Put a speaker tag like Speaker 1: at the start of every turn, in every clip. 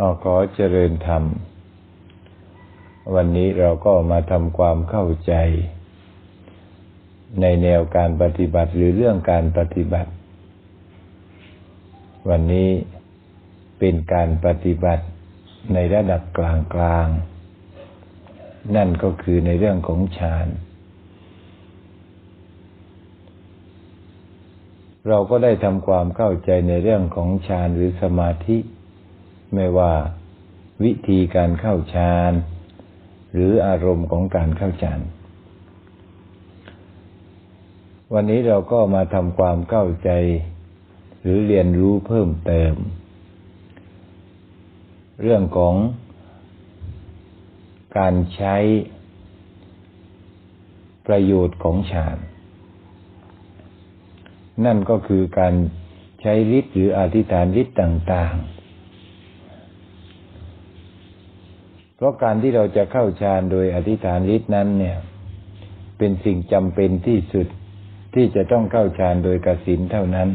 Speaker 1: อขอเจริญธรรม วันนี้เราก็มาทำความเข้าใจ ในแนวการปฏิบัติหรือเรื่องการปฏิบัติ วันนี้เป็นการปฏิบัติในระดับกลางๆนั่นก็คือในเรื่องของฌาน เราก็ได้ทำความเข้าใจในเรื่องของฌานหรือสมาธิ ไม่ว่าวิธีการเข้าฌานหรืออารมณ์ของการเข้าฌานวันนี้เราก็มาทำความเข้าใจ หรือเรียนรู้เพิ่มเติม เรื่องของการใช้ประโยชน์ของฌาน นั่นก็คือการใช้ฤทธิ์หรืออธิษฐานฤทธิ์ต่าง ๆพ ราะการที่เราจะเข้าฌานโดยอธิษฐานฤทธินั้นเนี่ย เป็นสิ่งจำเป็นที่สุดที่จะต้องเข้าฌานโดยกสินเท่านั้น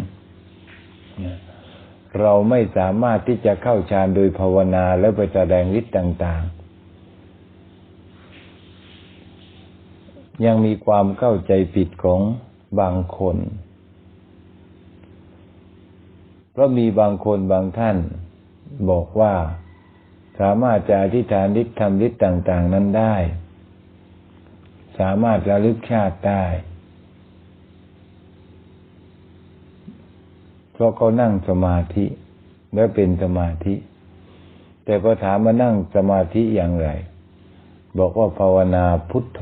Speaker 1: เราไม่สามารถที่จะเข้าฌานโดยภาวนาแล้วไปแสดงฤทธิ์ต่าง ๆ ยังมีความเข้าใจผิดของบางคน เพราะมีบางคนบางท่านบอกว่า สามารถจะอธิษฐานฤทธิ์ทำฤทธิ์ต่าง ๆ นั้นได้ สามารถระลึกชาติได้เพราะเขานั่งสมาธิแล้วเป็นสมาธิ แต่พอถามมานั่งสมาธิอย่างไร บอกว่าภาวนาพุทโธ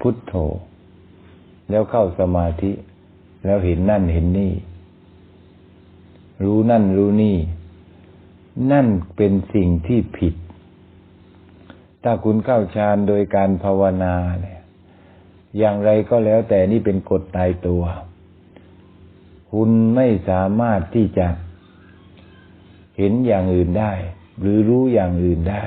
Speaker 1: พุทโธ แล้วเข้าสมาธิ แล้วเห็นนั่นเห็นนี่ รู้นั่นรู้นี่ นั่นเป็นสิ่งที่ผิด ถ้าคุณเข้าฌานโดยการภาวนาเนี่ยอย่างไรก็แล้วแต่นี่เป็นกฎตายตัว คุณไม่สามารถที่จะเห็นอย่างอื่นได้ หรือรู้อย่างอื่นได้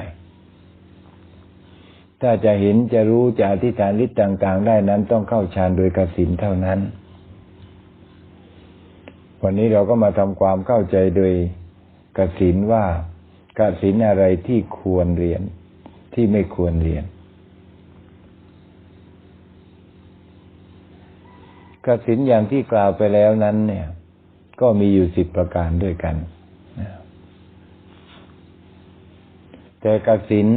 Speaker 1: ถ้าจะเห็นจะรู้จะอธิษฐานฤทธิ์ต่าง ๆ ได้นั้นต้องเข้าฌานโดยกสินเท่านั้น วันนี้เราก็มาทำความเข้าใจโดย กสินว่ากสินอะไรที่ควรเรียนที่ไม่ควรเรียนกสินอย่างที่กล่าวไปแล้วนั้น เนี่ย ก็มีอยู่สิบประการด้วยกัน แต่กสิน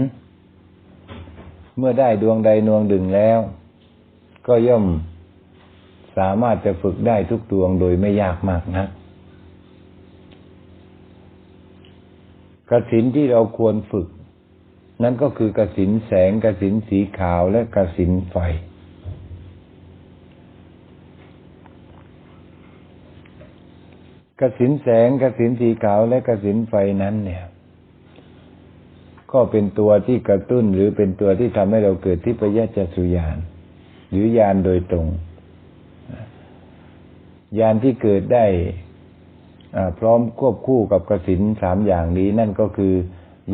Speaker 1: เมื่อได้ดวงใดดวงดึงแล้ว ก็ย่อมสามารถจะฝึกได้ทุกดวงโดยไม่ยากมากนัก กสินที่เราควรฝึก นั่นก็คือกสินแสงกสินสีขาวและกสินไฟ กสินแสงกสินสีขาวและกสินไฟนั้นเนี่ย ก็เป็นตัวที่กระตุ้นหรือเป็นตัวที่ทำให้เราเกิดที่ปยจสุยานหรือยานโดยตรงยานที่เกิดได้ พร้อมควบคู่กับกสินสามอย่างนี้นั่นก็คือ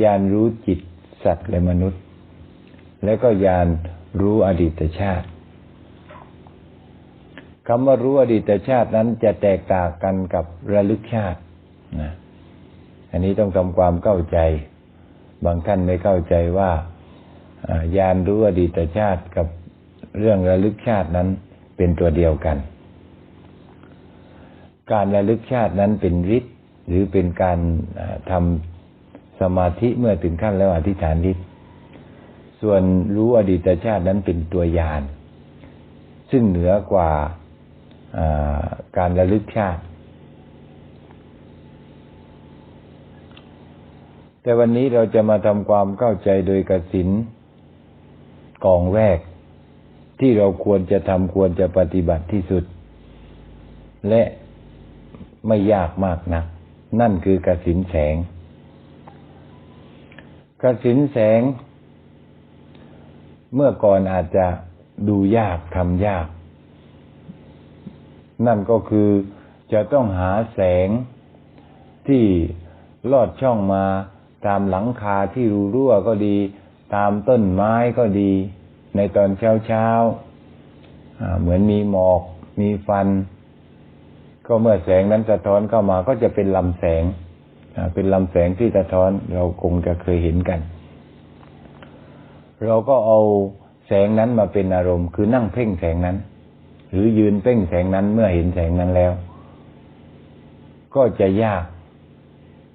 Speaker 1: ญาณรู้จิตสัตว์และมนุษย์ และก็ญาณรู้อดีตชาติคำว่ารู้อดีตชาตินั้นจะแตกต่างกันกับระลึกชาตินะอันนี้ต้องทำความเข้าใจ บางท่านไม่เข้าใจว่าญาณรู้อดีตชาติกับเรื่องระลึกชาตินั้นเป็นตัวเดียวกัน การระลึกชาตินั้นเป็นฤทธิ์หรือเป็นการทำสมาธิเมื่อถึงขั้นแล้วอธิษฐานฤทธิ์ส่วนรู้อดีตชาตินั้นเป็นตัวยานซึ่งเหนือกว่าการระลึกชาติ แต่วันนี้เราจะมาทำความเข้าใจโดยกสินกองแรก ที่เราควรจะทำควรจะปฏิบัติที่สุด และ ไม่ยากมากนัก นั่นคือกสินแสงกสินแสง เมื่อก่อนอาจจะดูยากทำยาก นั่นก็คือจะต้องหาแสงที่ลอดช่องมาตามหลังคาที่รูรั่วก็ดี ตามต้นไม้ก็ดี ในตอนเช้าเช้าเหมือนมีหมอก มีฟัน ก็เมื่อแสงนั้นสะท้อนเข้ามาก็จะเป็นลำแสงเป็นลำแสงที่สะท้อนเราคงจะเคยเห็นกัน เราก็เอาแสงนั้นมาเป็นอารมณ์ คือนั่งเพ่งแสงนั้น หรือยืนเพ่งแสงนั้นเมื่อเห็นแสงนั้นแล้ว ก็จะยาก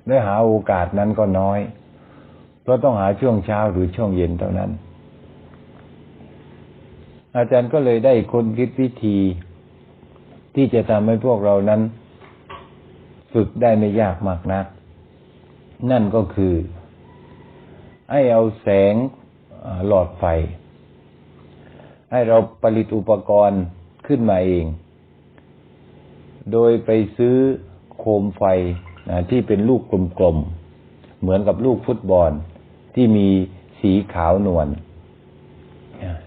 Speaker 1: ได้หาโอกาสนั้นก็น้อย เพราะต้องหาช่วงเช้าหรือช่วงเย็นเท่านั้น อาจารย์ก็เลยได้ค้นคิดวิธี ที่จะทำให้พวกเรานั้น ฝึกได้ไม่ยากมากนัก นั่นก็คือ ให้เอาแสงหลอดไฟ ให้เราผลิตอุปกรณ์ขึ้นมาเอง โดยไปซื้อโคมไฟนะที่เป็นลูกกลมๆ เหมือนกับลูกฟุตบอลที่มีสีขาวนวล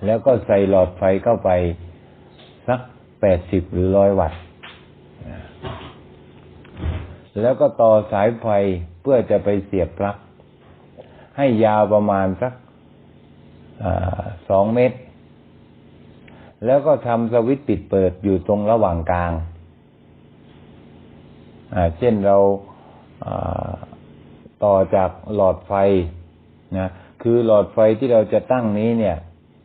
Speaker 1: แล้วก็ใส่หลอดไฟเข้าไปสัก ปดสิบหรือร้อยวัตต์แล้วก็ต่อสายไฟเพื่อจะไปเสียบปลั๊กให้ยาวประมาณสักสองเมตร แล้วก็ทำสวิตช์ปิดเปิดอยู่ตรงระหว่างกลาง เช่นเราต่อจากหลอดไฟนะ คือหลอดไฟที่เราจะตั้งนี้เนี่ย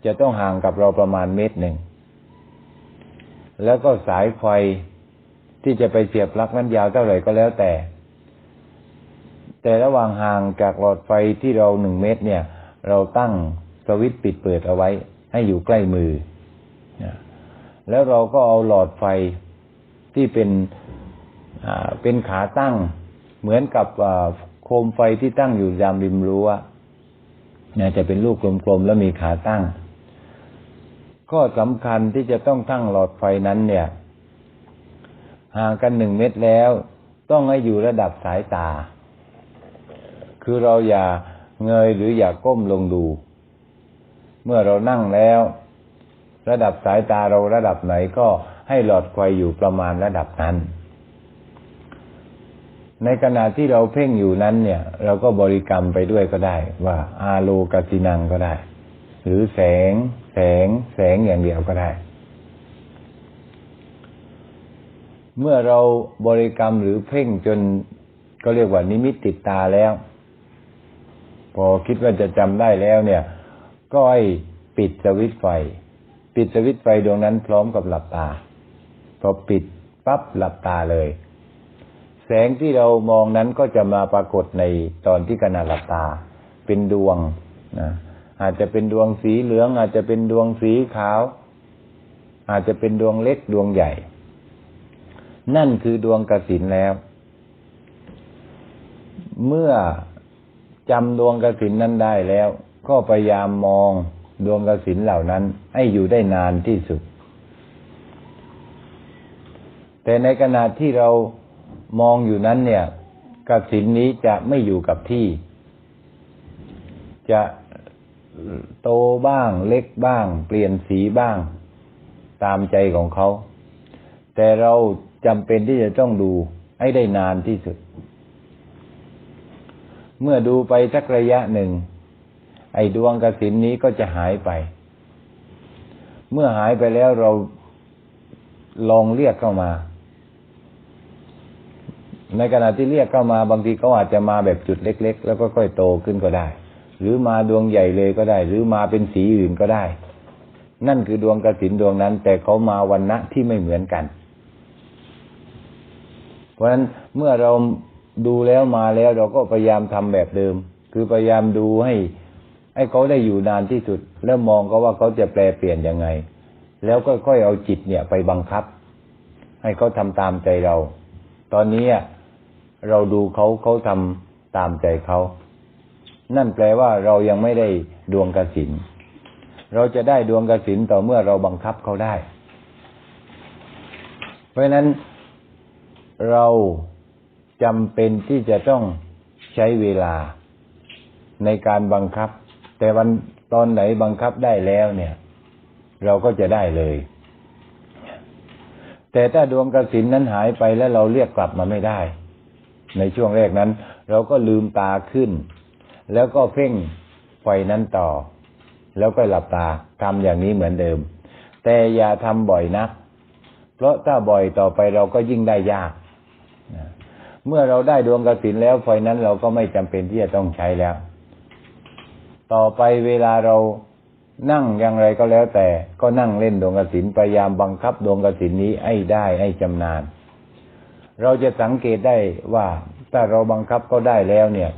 Speaker 1: จะต้องห่างกับเราประมาณเมตรหนึ่ง แล้วก็สายไฟที่จะไปเสียบปลั๊กนั้นยาวเท่าไหร่ก็แล้วแต่ แต่ระหว่างห่างจากหลอดไฟที่เราหนึ่งเมตรเนี่ย เราตั้งสวิตช์ปิดเปิดเอาไว้ ให้อยู่ใกล้มือ แล้วเราก็เอาหลอดไฟที่เป็นเป็นขาตั้ง เหมือนกับโคมไฟที่ตั้งอยู่ยามริมรั้วเนี่ยจะเป็นลูกกลมๆแล้วมีขาตั้ง ก็สำคัญที่จะต้องตั้งหลอดไฟนั้นเนี่ย ห่างกันหนึ่งเมตรแล้ว ต้องให้อยู่ระดับสายตา คือเราอย่าเงยหรืออย่าก้มลงดู เมื่อเรานั่งแล้ว ระดับสายตาเราระดับไหนก็ให้หลอดไฟอยู่ประมาณระดับนั้น ในขณะที่เราเพ่งอยู่นั้นเนี่ย เราก็บริกรรมไปด้วยก็ได้ ว่าอาโลกสินังก็ได้ หรือแสง แสงแสงอย่างเดียวก็ได้ เมื่อเราบริกรรมหรือเพ่งจนก็เรียกว่านิมิตติดตาแล้ว พอคิดว่าจะจำได้แล้วเนี่ย ก็ให้ปิดสวิตไฟ ปิดสวิตไฟดวงนั้นพร้อมกับหลับตา พอปิดปั๊บหลับตาเลย แสงที่เรามองนั้นก็จะมาปรากฏในตอนที่ขณะหลับตา เป็นดวงนะ อาจจะเป็นดวงสีเหลือง อาจจะเป็นดวงสีขาว อาจจะเป็นดวงเล็กดวงใหญ่ นั่นคือดวงกสินแล้ว เมื่อจำดวงกสินนั้นได้แล้ว ก็พยายามมองดวงกสินเหล่านั้น ให้อยู่ได้นานที่สุด แต่ในขณะที่เรามองอยู่นั้นเนี่ยกสินนี้จะไม่อยู่กับที่ จะ โตบ้าง เล็กบ้าง เปลี่ยนสีบ้าง ตามใจของเขา แต่เราจำเป็นที่จะต้องดูให้ได้นานที่สุด เมื่อดูไปสักระยะหนึ่ง ไอ้ดวงกสินนี้ก็จะหายไป เมื่อหายไปแล้วเราลองเรียกเข้ามา ในขณะที่เรียกเข้ามาบางทีเขาอาจจะมาแบบจุดเล็ก ๆ แล้วก็ค่อยโตขึ้นก็ได้ หรือมาดวงใหญ่เลยก็ได้ หรือมาเป็นสีอื่นก็ได้ นั่นคือดวงกระสินดวงนั้น แต่เขามาวันณะที่ไม่เหมือนกัน เพราะฉะนั้นเมื่อเราดูแล้วมาแล้วเราก็พยายามทำแบบเดิม คือพยายามดูให้ ให้เขาได้อยู่นานที่สุด แล้วมองก็ว่าเขาจะแปลเปลี่ยนยังไง แล้วก็ค่อยเอาจิตเนี่ยไปบังคับ ให้เขาทำตามใจเรา ตอนนี้เราดูเขาเขาทำตามใจเขา นั่นแปลว่าเรายังไม่ได้ดวงกสินเราจะได้ดวงกสินต่อเมื่อเราบังคับเขาได้ เพราะนั้นเราจำเป็นที่จะต้องใช้เวลาในการบังคับ แต่วันตอนไหนบังคับได้แล้วเนี่ย เราก็จะได้เลย แต่ถ้าดวงกสินนั้นหายไปแล้วเราเรียกกลับมาไม่ได้ ในช่วงแรกนั้น เราก็ลืมตาขึ้น แล้วก็เพ่งไฟนั้นต่อ แล้วก็หลับตาทำอย่างนี้เหมือนเดิม แต่อย่าทำบ่อยนักเพราะถ้าบ่อยต่อไปเราก็ยิ่งได้ยากเมื่อเราได้ดวงกสินแล้วไฟนั้นเราก็ไม่จำเป็นที่จะต้องใช้แล้ว ต่อไปเวลาเรานั่งอย่างไรก็แล้วแต่ก็นั่งเล่นดวงกสินพยายามบังคับดวงกสินนี้ให้ได้ให้จำนาน เราจะสังเกตได้ว่าถ้าเราบังคับก็ได้แล้วเนี่ย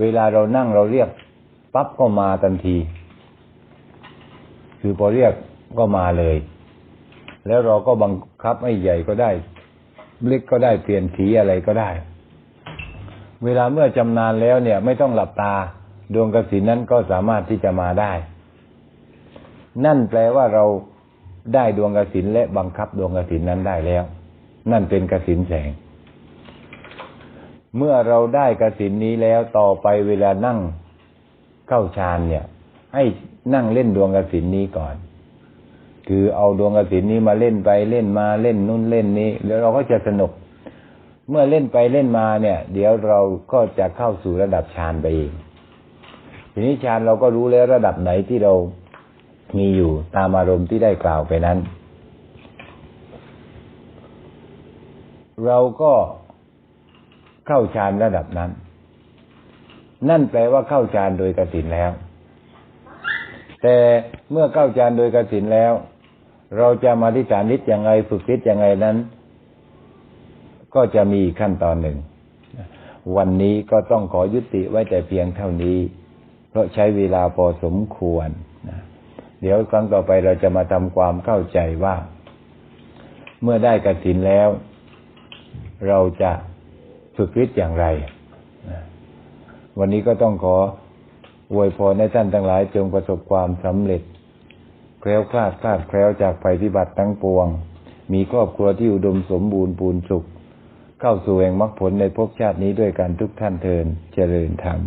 Speaker 1: เวลาเรานั่งเราเรียกปั๊บก็มาทันที คือพอเรียกก็มาเลย แล้วเราก็บังคับให้ใหญ่ก็ได้เล็กก็ได้เปลี่ยนสีอะไรก็ได้ เวลาเมื่อจำนานแล้วเนี่ย ไม่ต้องหลับตา ดวงกสินนั้นก็สามารถที่จะมาได้ นั่นแปลว่าเราได้ดวงกสินและบังคับดวงกสินนั้นได้แล้ว นั่นเป็นกสินแสง เมื่อเราได้กสินนี้แล้วต่อไปเวลานั่งเข้าฌานเนี่ย ให้นั่งเล่นดวงกสินนี้ก่อน คือเอาดวงกสินนี้มาเล่นไปเล่นมาเล่นนู่นเล่นนี้ แล้วเราก็จะสนุก เมื่อเล่นไปเล่นมาเนี่ย เดี๋ยวเราก็จะเข้าสู่ระดับฌานไปเองทีนี้ฌานเราก็รู้แล้วระดับไหนที่เรามีอยู่ตามอารมณ์ที่ได้กล่าวไปนั้น เราก็ เข้าฌานระดับนั้น นั่นแปลว่าเข้าฌานโดยกสินแล้ว แต่เมื่อเข้าฌานโดยกสินแล้ว เราจะมาที่ฐานนิดยังไงฝึกนิดยังไงนั้น ก็จะมีขั้นตอนหนึ่ง วันนี้ก็ต้องขอยุติไว้แต่เพียงเท่านี้ เพราะใช้เวลาพอสมควรนะเดี๋ยวครั้งต่อไปเราจะมาทำความเข้าใจว่า เมื่อได้กสินแล้ว เราจะ ฝึกฤทธิ์อย่างไร วันนี้ก็ต้องขออวยพรให้ท่านทั้งหลายจงประสบความสำเร็จ แคล้วคลาดคลาดแคล้วจากภัยพิบัติทั้งปวง มีครอบครัวที่อุดมสมบูรณ์ปูนสุข เข้าสู่แห่งมรรคผลในภพชาตินี้ด้วยกันทุกท่านเทินเจริญธรรม